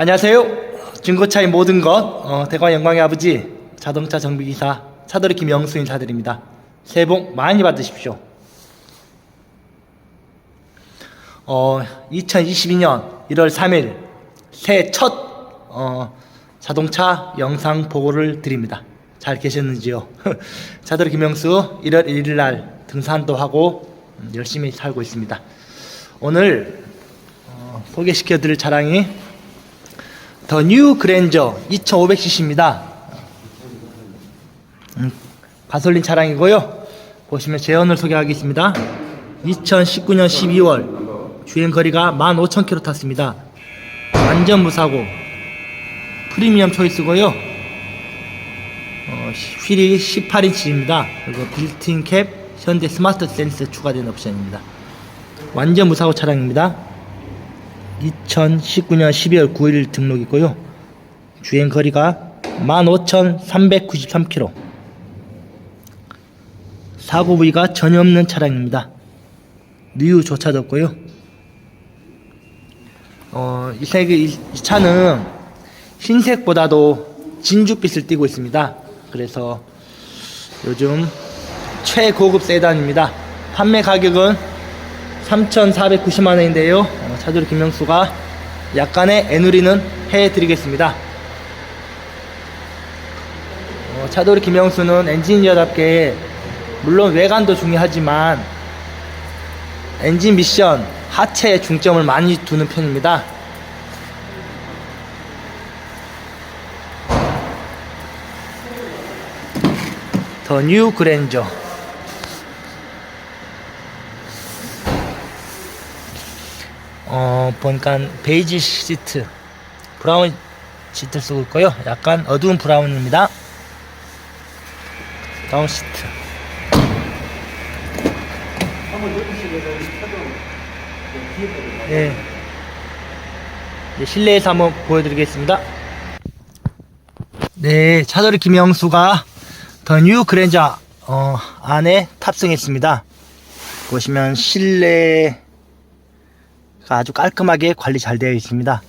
안녕하세요. 중고차의 모든 것, 어, 대관 영광의 아버지, 자동차 정비기사 차돌이 김영수 인사드립니다. 새해 복 많이 받으십시오. 어, 2022년 1월 3일 새해 첫 어, 자동차 영상 보고를 드립니다. 잘 계셨는지요? 차돌이 김영수 1월 1일 날 등산도 하고 음, 열심히 살고 있습니다. 오늘 어, 소개시켜 드릴 차량이 더 뉴 그랜저 2500cc입니다. 음, 가솔린 차량이고요. 보시면 제원을 소개하겠습니다. 2019년 12월 주행 거리가 15,000km 탔습니다. 완전 무사고 프리미엄 초이스고요. 어, 휠이 18인치입니다. 그리고 빌트인 캡 현대 스마트 센스 추가된 옵션입니다. 완전 무사고 차량입니다. 2019년 12월 9일 등록이고요. 주행 거리가 15,393km. 사고 부위가 전혀 없는 차량입니다. 누유조차도 없고요. 어, 이 색, 이, 이 차는 흰색보다도 진주빛을 띠고 있습니다. 그래서 요즘 최고급 세단입니다. 판매 가격은 3,490만 원인데요. 어, 차주리 김명수가 약간의 애누리는 해드리겠습니다. 어, 차돌이 김영수는 엔지니어답게 물론 외관도 중요하지만 엔진 미션 하체에 중점을 많이 두는 편입니다. 더 뉴 그랜저 어 보니까 베이지 시트 브라운 시트를 쓰고 있고요. 약간 어두운 브라운입니다. 다운 시트. 예. 네, 실내에서 한번 보여드리겠습니다. 네 차돌이 김영수가 더 뉴 그랜저 어, 안에 탑승했습니다. 보시면 실내 아주 깔끔하게 관리 잘 되어 있습니다.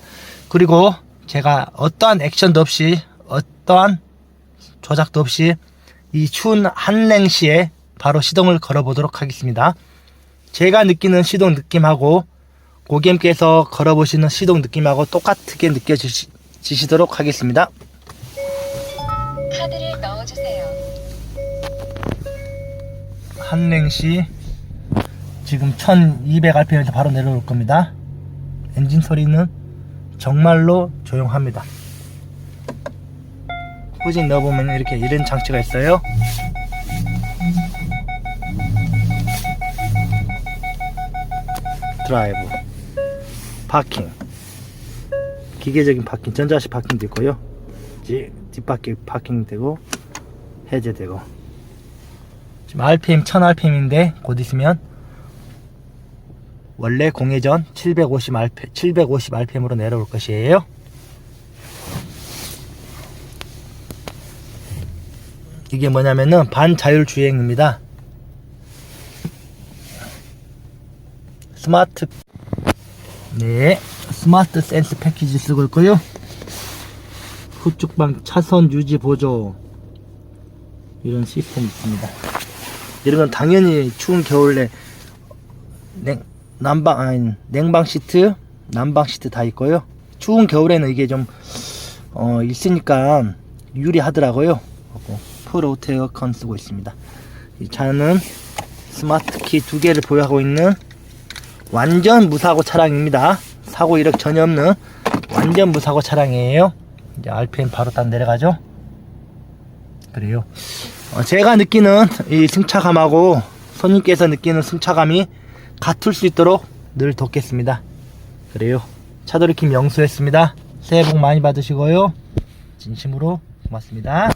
그리고 제가 어떠한 액션도 없이 어떠한 조작도 없이 이 추운 한랭시에 바로 시동을 걸어 보도록 하겠습니다. 제가 느끼는 시동 느낌하고 고객님께서 걸어 보시는 시동 느낌하고 똑같게 느껴지시도록 하겠습니다. 카드를 넣어주세요. 한랭시 지금 1200rpm에서 바로 내려올 겁니다. 엔진 소리는 정말로 조용합니다. 후진 넣어보면 이렇게 이런 장치가 있어요. 드라이브, 파킹, 기계적인 파킹, 전자식 파킹도 있고요. 뒷바퀴 파킹 되고 해제되고 지금 RPM 1000rpm인데 곧 있으면 원래 공회전 750 RPM, 750 RPM으로 내려올 것이에요. 이게 뭐냐면은 반자율 주행입니다. 스마트 네 스마트 센스 패키지 쓰고 있고요. 후측방 차선 유지 보조 이런 시스템이 있습니다. 건 당연히 추운 겨울에 냉, 난방 아니 냉방 시트, 난방 시트 다 있고요. 추운 겨울에는 이게 좀 어, 있으니까 유리하더라고요. 프로테 에어컨 쓰고 있습니다. 이 차는 스마트 키 두 개를 보유하고 있는 완전 무사고 차량입니다. 사고 이력 전혀 없는 완전 무사고 차량이에요. 이제 RPM 바로 딱 내려가죠. 그래요. 어, 제가 느끼는 이 승차감하고 손님께서 느끼는 승차감이 같을 수 있도록 늘 돕겠습니다. 그래요. 차돌이 김영수였습니다. 새해 복 많이 받으시고요. 진심으로 고맙습니다.